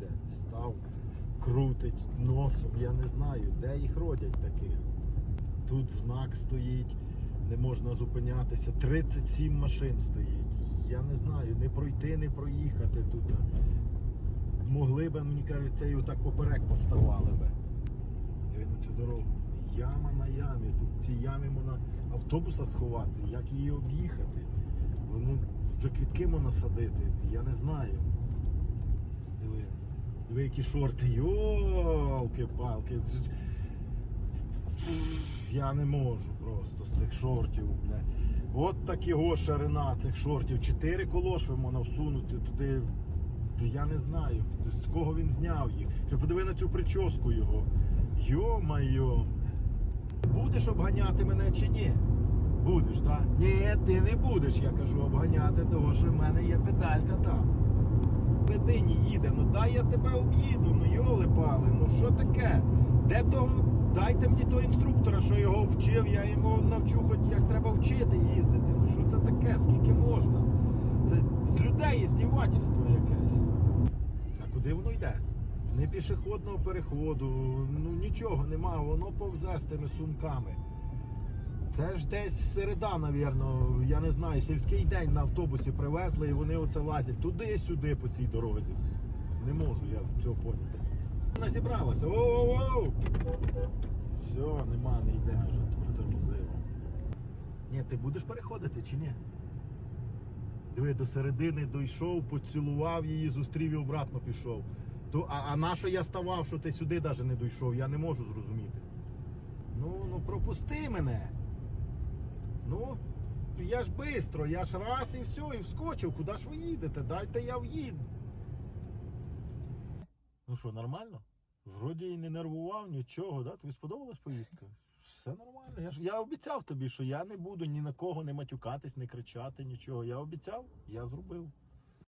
їде, став, крутить носом, я не знаю, де їх родять таких. Тут знак стоїть, не можна зупинятися. 37 машин стоїть. Я не знаю, не пройти, не проїхати тут. Могли б, мені кажуть, цей отак поперек поставали би. На цю дорогу. Яма на ямі. Тут в цій ямі можна автобуса сховати, як її об'їхати. Воно вже квітки можна садити, я не знаю. Диви, диви, шорти. Йолки-палки. Я не можу просто з цих шортів, бля. От так його ширина цих шортів. Чотири колошви можна всунути туди. Я не знаю, з кого він зняв їх. Ще подиви на цю прическу його. Йо-майо. Будеш обганяти мене чи ні? Будеш, так? Ні, ти не будеш, я кажу, обганяти, того що в мене є педалька там. Людині їде, ну дай я тебе об'їду, ну йоли пали, ну що таке? Де того? Дайте мені того інструктора, що його вчив, я йому навчу, хоч як треба вчити їздити. Ну що це таке? Скільки можна? Це з людей здівательство якесь. А куди воно йде? Не пішохідного переходу, ну нічого нема, воно повзе з цими сумками. Це ж десь середа, навірно, я не знаю, сільський день на автобусі привезли і вони оце лазять туди-сюди по цій дорозі. Не можу я цього поняти. Вона зібралася. Оу-оу-оу! Все, нема, не йде вже, притормозило. Ні, ти будеш переходити чи ні? Диви, до середини дійшов, поцілував її, зустрів і обратно пішов. То, а, а на що я ставав, що ти сюди навіть не дійшов, я не можу зрозуміти. Ну, ну пропусти мене. Ну, я ж швидко, я ж раз і все, і вскочив. Куди ж ви їдете? Дайте я в'їду. Ну що, нормально? Вроді і не нервував, нічого, да? Тобі сподобалась поїздка? Все нормально. Я ж я обіцяв тобі, що я не буду ні на кого не матюкатись, не кричати, нічого. Я обіцяв, я зробив.